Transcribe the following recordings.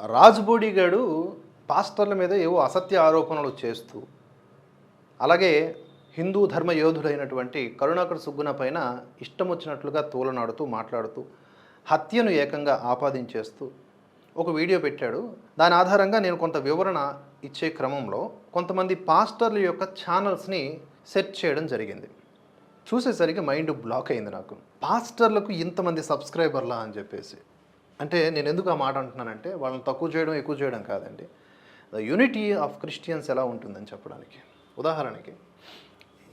రాజుబోడి గారు పాస్టర్ల మీద ఏవో అసత్య ఆరోపణలు చేస్తూ అలాగే హిందూ ధర్మ యోధుడైనటువంటి కరుణాకర్ సుగ్గున పైన ఇష్టం వచ్చినట్లుగా తూలనాడుతూ మాట్లాడుతూ హత్యను ఏకంగా ఆపాదించేస్తూ ఒక వీడియో పెట్టాడు. దాని ఆధారంగా నేను కొంత వివరణ ఇచ్చే క్రమంలో కొంతమంది పాస్టర్ల యొక్క ఛానల్స్ని సెర్చ్ చేయడం జరిగింది. చూసేసరికి మైండ్ బ్లాక్ అయింది నాకు. పాస్టర్లకు ఇంతమంది సబ్స్క్రైబర్లా అని చెప్పేసి. అంటే నేను ఎందుకు ఆ మాట అంటున్నానంటే వాళ్ళని తక్కువ చేయడం ఎక్కువ చేయడం కాదండి. ద యూనిటీ ఆఫ్ క్రిస్టియన్స్ ఎలా ఉంటుందని చెప్పడానికి. ఉదాహరణకి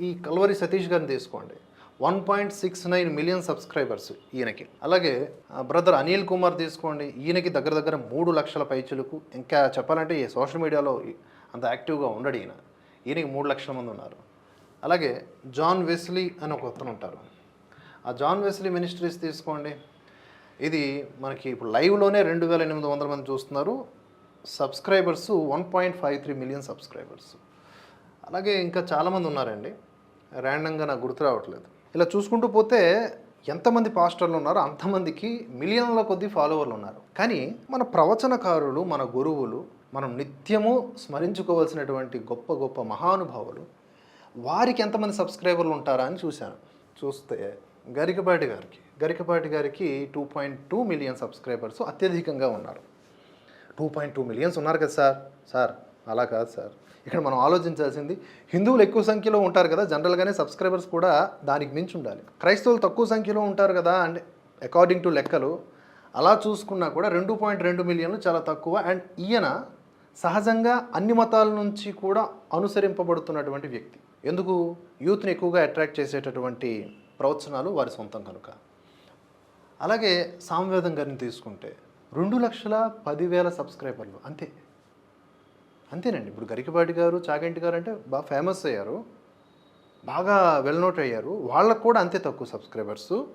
ఈ కల్వరి సతీష్ గారిని తీసుకోండి. One point six nine million subscribers ఈయనకి. అలాగే బ్రదర్ అనిల్ కుమార్ తీసుకోండి. ఈయనకి దగ్గర దగ్గర మూడు లక్షల పైచులకు. ఇంకా చెప్పాలంటే ఈ సోషల్ మీడియాలో అంత యాక్టివ్గా ఉండడు ఈయన. ఈయనకి మూడు లక్షల మంది ఉన్నారు. అలాగే జాన్ వెస్లీ అని ఒక అతను ఉంటారు. ఆ జాన్ వెస్లీ మినిస్ట్రీస్ తీసుకోండి. ఇది మనకి ఇప్పుడు లైవ్లోనే రెండు వేల ఎనిమిది వందల మంది చూస్తున్నారు. Subscribers one point five three million subscribers. అలాగే ఇంకా చాలామంది ఉన్నారండి. ర్యాండంగా నాకు గుర్తు రావట్లేదు. ఇలా చూసుకుంటూ పోతే ఎంతమంది పాస్టర్లు ఉన్నారో అంతమందికి మిలియన్ల కొద్ది ఫాలోవర్లు ఉన్నారు. కానీ మన ప్రవచనకారులు మన గురువులు మనం నిత్యము స్మరించుకోవాల్సినటువంటి గొప్ప గొప్ప మహానుభావులు వారికి ఎంతమంది సబ్స్క్రైబర్లు ఉంటారా అని చూశాను. చూస్తే గరికపాటి గారికి. గరికపాటి గారికి two point two million subscribers అత్యధికంగా ఉన్నారు. టూ పాయింట్ టూ మిలియన్స్ ఉన్నారు కదా సార్? సార్ అలా కాదు సార్. ఇక్కడ మనం ఆలోచించాల్సింది హిందువులు ఎక్కువ సంఖ్యలో ఉంటారు కదా జనరల్గానే సబ్స్క్రైబర్స్ కూడా దానికి మించి ఉండాలి. క్రైస్తవులు తక్కువ సంఖ్యలో ఉంటారు కదా అండ్ అకార్డింగ్ టు లెక్కలు అలా చూసుకున్నా కూడా రెండు పాయింట్ రెండు మిలియన్లు చాలా తక్కువ. అండ్ ఈయన సహజంగా అన్ని మతాల నుంచి కూడా అనుసరింపబడుతున్నటువంటి వ్యక్తి. ఎందుకు? యూత్ని ఎక్కువగా అట్రాక్ట్ చేసేటటువంటి ప్రవచనాలు వారి సొంతం కనుక. అలాగే సామవేదం గారిని తీసుకుంటే రెండు లక్షల పదివేల సబ్స్క్రైబర్లు అంతే. అంతేనండి. ఇప్పుడు గరికపాటి గారు చాగంటి గారు అంటే బాగా ఫేమస్ అయ్యారు. బాగా వెల్ నోట్ అయ్యారు. వాళ్ళకు కూడా అంతే తక్కువ సబ్స్క్రైబర్స్.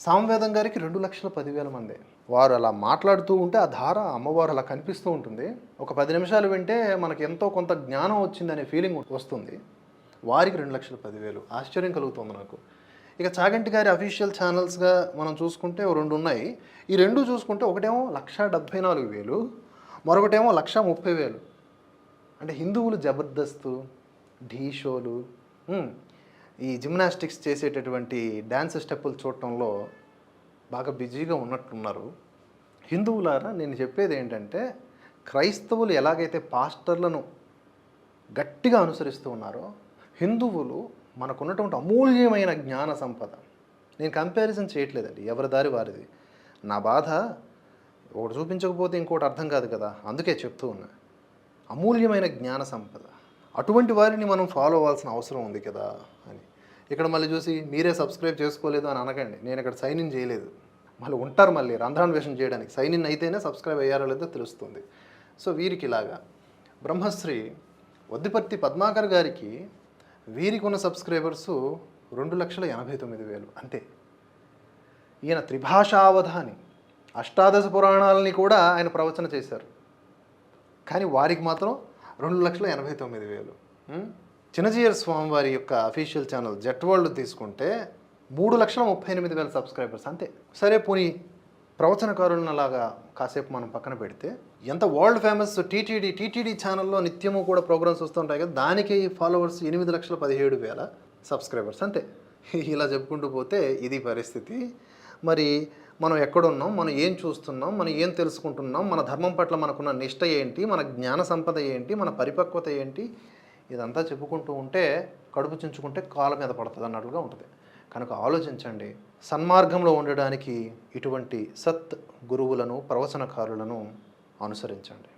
సామవేదం గారికి రెండు లక్షల పదివేల మంది. వారు అలా మాట్లాడుతూ ఉంటే ఆ ధార అమ్మవారు అలా కనిపిస్తూ ఉంటుంది. ఒక పది నిమిషాలు వింటే మనకి ఎంతో కొంత జ్ఞానం వచ్చిందనే ఫీలింగ్ వస్తుంది. వారికి రెండు లక్షల పదివేలు. ఆశ్చర్యం కలుగుతుంది నాకు. ఇక చాగంటి గారి అఫీషియల్ ఛానల్స్గా మనం చూసుకుంటే రెండు ఉన్నాయి. ఈ రెండు చూసుకుంటే ఒకటేమో లక్ష డెబ్భై నాలుగు వేలు మరొకటేమో లక్ష ముప్పై వేలు. అంటే హిందువులు జబర్దస్త్ ఢీ షోలు ఈ జిమ్నాస్టిక్స్ చేసేటటువంటి డ్యాన్స్ స్టెప్పులు చూడటంలో బాగా బిజీగా ఉన్నట్టున్నారు. హిందువులారా నేను చెప్పేది ఏంటంటే క్రైస్తవులు ఎలాగైతే పాస్టర్లను గట్టిగా అనుసరిస్తూ ఉన్నారో హిందువులు మనకున్నటువంటి అమూల్యమైన జ్ఞాన సంపద. నేను కంపారిజన్ చేయట్లేదండి ఎవరి దారి వారిది. నా బాధ ఒకటి చూపించకపోతే ఇంకోటి అర్థం కాదు కదా అందుకే చెప్తూ ఉన్నా. అమూల్యమైన జ్ఞాన సంపద. అటువంటి వారిని మనం ఫాలో అవ్వాల్సిన అవసరం ఉంది కదా అని. ఇక్కడ మళ్ళీ చూసి మీరే సబ్స్క్రైబ్ చేసుకోలేదు అని అనకండి నేను ఇక్కడ సైన్ ఇన్ చేయలేదు. మళ్ళీ ఉంటారు మళ్ళీ రంధ్రాన్వేషణ చేయడానికి. సైన్ ఇన్ అయితేనే సబ్స్క్రైబ్ అయ్యారో లేదో తెలుస్తుంది. సో వీరికి ఇలాగా. బ్రహ్మశ్రీ వద్దిపర్తి పద్మాకర్ గారికి వీరికి ఉన్న సబ్స్క్రైబర్స్ రెండు లక్షల ఎనభై తొమ్మిది వేలు. అంతే. ఈయన త్రిభాషావధాని. అష్టాదశ పురాణాలని కూడా ఆయన ప్రవచన చేశారు. కానీ వారికి మాత్రం రెండు లక్షల ఎనభై తొమ్మిది వేలు. చిన్నజీయర్ స్వామి వారి యొక్క అఫీషియల్ ఛానల్ జెట్ వరల్డ్ తీసుకుంటే మూడు లక్షల ముప్పై ఎనిమిది వేల సబ్స్క్రైబర్స్. అంతే. సరే పోనీ ప్రవచనకారులనలాగా కాసేపు మనం పక్కన పెడితే ఎంత వరల్డ్ ఫేమస్ టీటీడీ టీటీడీ ఛానల్లో నిత్యము కూడా ప్రోగ్రామ్స్ వస్తుంటాయి కదా దానికి ఫాలోవర్స్ ఎనిమిది లక్షల పదిహేడు వేల సబ్స్క్రైబర్స్ అంతే. ఇలా చెప్పుకుంటూ పోతే ఇది పరిస్థితి. మరి మనం ఎక్కడున్నాం మనం ఏం చూస్తున్నాం మనం ఏం తెలుసుకుంటున్నాం మన ధర్మం పట్ల మనకున్న నిష్ట ఏంటి మన జ్ఞాన సంపద ఏంటి మన పరిపక్వత ఏంటి ఇదంతా చెప్పుకుంటూ ఉంటే కడుపు చించుకుంటే కాళ్ళ మీద పడుతుంది అన్నట్లుగా ఉంటుంది. కనుక ఆలోచించండి సన్మార్గంలో ఉండడానికి ఇటువంటి సత్ గురువులను ప్రవచనకారులను అనుసరించండి.